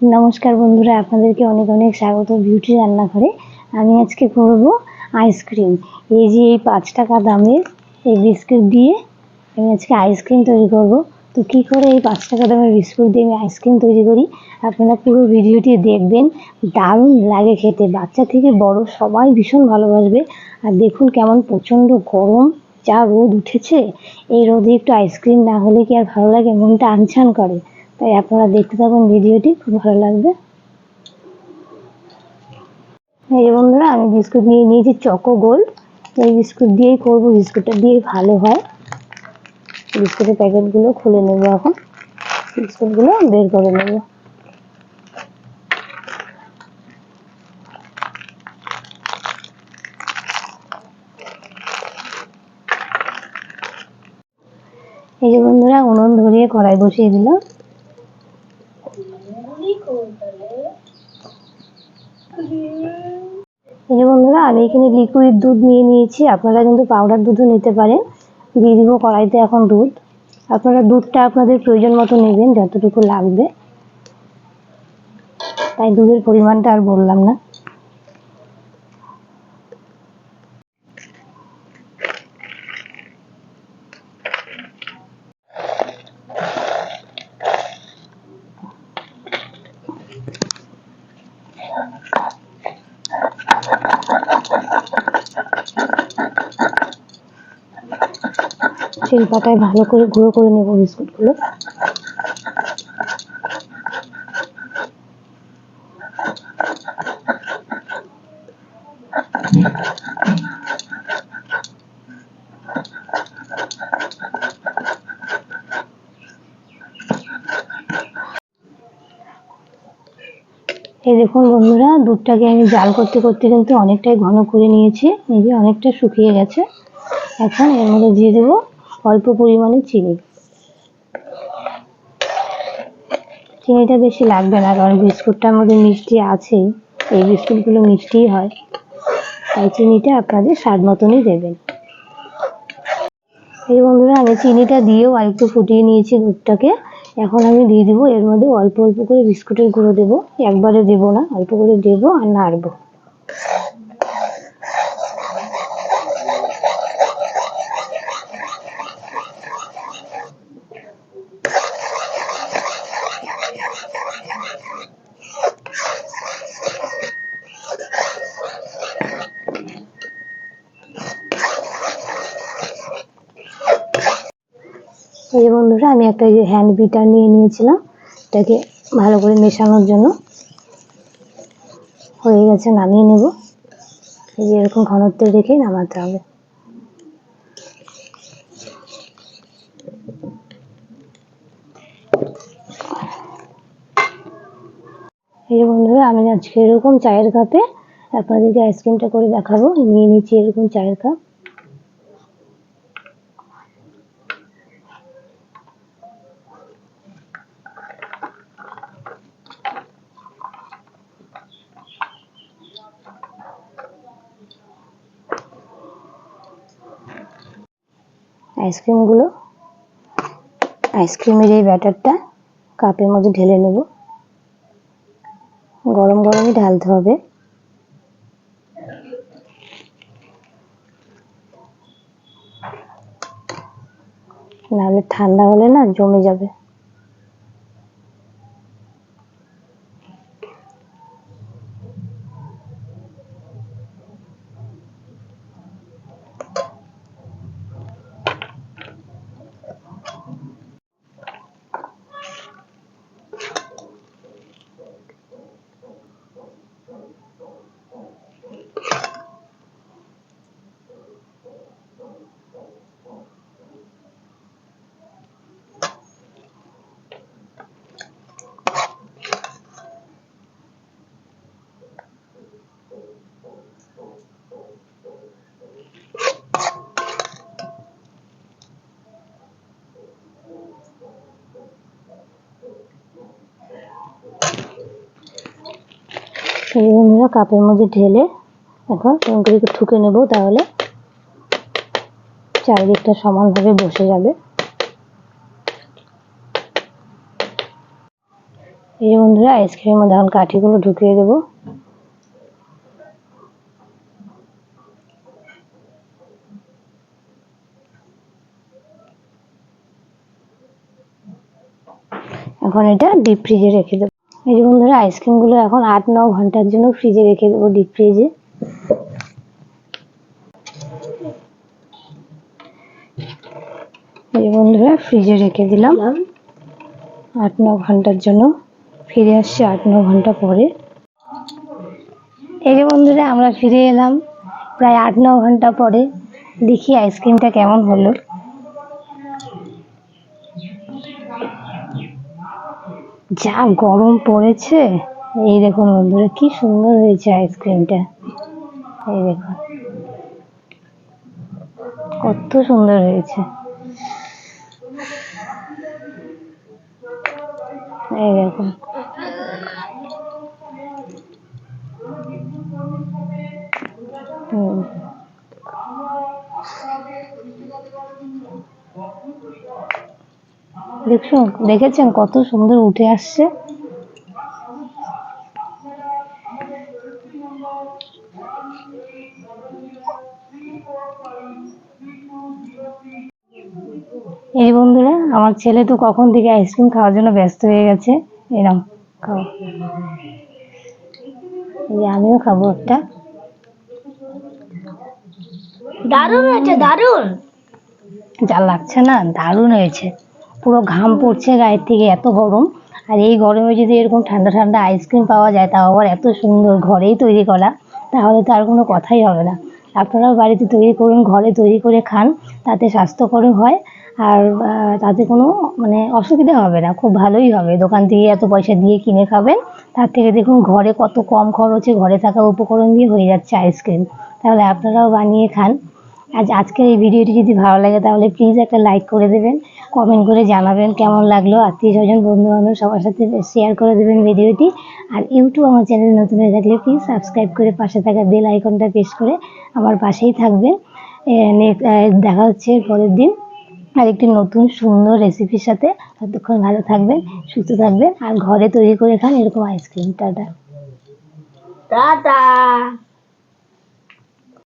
নমস্কার বন্ধুরা, আপনাদেরকে অনেক অনেক স্বাগত বিউটি রান্নাঘরে। আমি আজকে করব আইসক্রিম। এই যে এই পাঁচ টাকা দামের এই বিস্কুট দিয়ে আমি আজকে আইসক্রিম তৈরি করব। তো কী করে এই পাঁচ টাকা দামের বিস্কুট দিয়ে আমি আইসক্রিম তৈরি করি, আপনারা পুরো ভিডিওটি দেখবেন। দারুণ লাগে খেতে। বাচ্চা থেকে বড় সবাই ভীষণ ভালোবাসবে। আর দেখুন কেমন প্রচণ্ড গরম, যা রোদ উঠেছে। এই রোদে একটু আইসক্রিম না হলে কি আর ভালো লাগে? মনটা আনছান করে। তাই আপনারা দেখতে থাকুন ভিডিওটি, খুব ভালো লাগবে। এই যে বন্ধুরা, আমি বিস্কুট নিয়ে নিয়েছি, চকো গোল্ড। এই বিস্কুট দিয়েই করব, বিস্কুটটা দিয়ে ভালো হয়। বিস্কুটের প্যাকেটগুলো খুলে নেব এখন। বিস্কুটগুলো বের করে নেব। এই যে বন্ধুরা, উনুন ধরিয়ে কড়াই বসিয়ে দিলাম। এই যে বন্ধুরা, আমি এখানে লিকুইড দুধ নিয়ে নিয়েছি। আপনারা কিন্তু পাউডার দুধও নিতে পারেন। দিয়ে দিব কড়াইতে এখন দুধ। আপনারা দুধটা আপনাদের প্রয়োজন মতো নেবেন, যতটুকু লাগবে। তাই দুধের পরিমাণটা আর বললাম না। শিল পাতায় ভালো করে গুঁড়ো করে নেব বিস্কুটগুলো। এই দেখুন বন্ধুরা, দুধটাকে আমি জাল করতে করতে কিন্তু অনেকটাই ঘন করে নিয়েছি এই যে অনেকটা শুকিয়ে গেছে। এখন এর মধ্যে দিয়ে দেবো অল্প পরিমাণে চিনি। চিনিটা বেশি লাগবে না, কারণ বিস্কুটটার মধ্যে মিষ্টি আছেই। এই বিস্কুটগুলো মিষ্টিই হয়। তাই চিনিটা আপনাদের স্বাদ মতনই দেবেন। এই বন্ধুরা, আমি চিনিটা দিয়েও আরেকটু ফুটিয়ে নিয়েছি দুধটাকে। এখন আমি দিয়ে দিব, এর মধ্যে অল্প অল্প করে বিস্কুটের গুঁড়ো দেবো। একবারে দেবো না, অল্প করে দেবো আর নাড়বো। এই বন্ধুরা, আমি একটা যে হ্যান্ড বিটার নিয়ে নিয়েছিলাম। এটাকে ভালো করে মেশানোর জন্য। হয়ে গেছে, নামিয়ে নেব। এই যে এরকম ঘনত্ব রেখে নামাতে হবে। এই বন্ধুরা, আমি আজকে এরকম চায়ের কাপে আপনাদেরকে আইসক্রিমটা করে দেখাবো। নিয়ে নিচ্ছি এরকম চায়ের কাপ। আইসক্রিমগুলো। আইসক্রিমের এই ব্যাটারটা কাপের মধ্যে ঢেলে নেব। গরম গরমই ঢালতে হবে। নাহলে ঠান্ডা হলে না জমে যাবে। বন্ধুরা কাপের মধ্যে ঢেলে এখন এরকম একটু ঠুকে নেব, তাহলে চারিদিকটা সমানভাবে বসে যাবে। এই বন্ধুরা, আইসক্রিমের মধ্যে এখন কাঠিগুলো ঢুকিয়ে দেবো। এখন এটা ডিপ ফ্রিজে রেখে দেবো। এই যে বন্ধুরা আইসক্রিমগুলো এখন আট ন ঘণ্টার জন্য ফ্রিজে রেখে দেবো ডিপ ফ্রিজে এই বন্ধুরা ফ্রিজে রেখে দিলাম। আট ন ঘণ্টার জন্য ফিরে আসছি আট ন ঘণ্টা পরে। এই যে বন্ধুরা আমরা ফিরে এলাম প্রায় আট ন ঘণ্টা পরে। দেখি আইসক্রিমটা কেমন হলো। যা গরম পড়েছে, এই দেখুন বন্ধুরা, কি সুন্দর হয়েছে আইসক্রিমটা এই দেখুন, কত সুন্দর হয়েছে। এই দেখুন দেখুন দেখেছেন কত সুন্দর উঠে আসছে? এই বন্ধুরা আমার ছেলে তো কখন থেকে আইসক্রিম খাওয়ার জন্য ব্যস্ত হয়ে গেছে। এরম খাও। আমিও খাব একটা। দারুণ হয়েছে দারুণ। যা লাগছে না দারুণ হয়েছে। পুরো ঘাম পড়ছে গায়ের থেকে, এত গরম। আর এই গরমে যদি এরকম ঠান্ডা ঠান্ডা আইসক্রিম পাওয়া যায়, তাও আবার এত সুন্দর ঘরেই তৈরি করা তাহলে তো আর কোনো কথাই হবে না। আপনারাও বাড়িতে তৈরি করুন, ঘরে তৈরি করে খান, তাতে স্বাস্থ্যকর হয়। আর তাতে কোনো মানে অসুবিধা হবে না, খুব ভালোই হবে। দোকান থেকে এত পয়সা দিয়ে কিনে খাবেন, তার থেকে দেখুন ঘরে কত কম খরচে ঘরে থাকা উপকরণ দিয়ে হয়ে যাচ্ছে আইসক্রিম তাহলে আপনারাও বানিয়ে খান। আজ, আজকের এই ভিডিওটি যদি ভালো লাগে, তাহলে প্লিজ একটা লাইক করে দেবেন। কমেন্ট করে জানাবেন কেমন লাগল। আত্মীয় স্বজন বন্ধু বান্ধব সবার সাথে শেয়ার করে দেবেন ভিডিওটি। আর ইউটিউব আমার চ্যানেল নতুন হয়ে থাকলে প্লিজ সাবস্ক্রাইব করে পাশে থাকা বেল আইকনটা প্রেস করে আমার পাশেই থাকবেন। দেখা হচ্ছে পরের দিন। আর একটি নতুন সুন্দর রেসিপির সাথে ততক্ষণ ভালো থাকবেন, সুস্থ থাকবেন। আর ঘরে তৈরি করে খান এরকম আইসক্রিম টাটা। টাটা।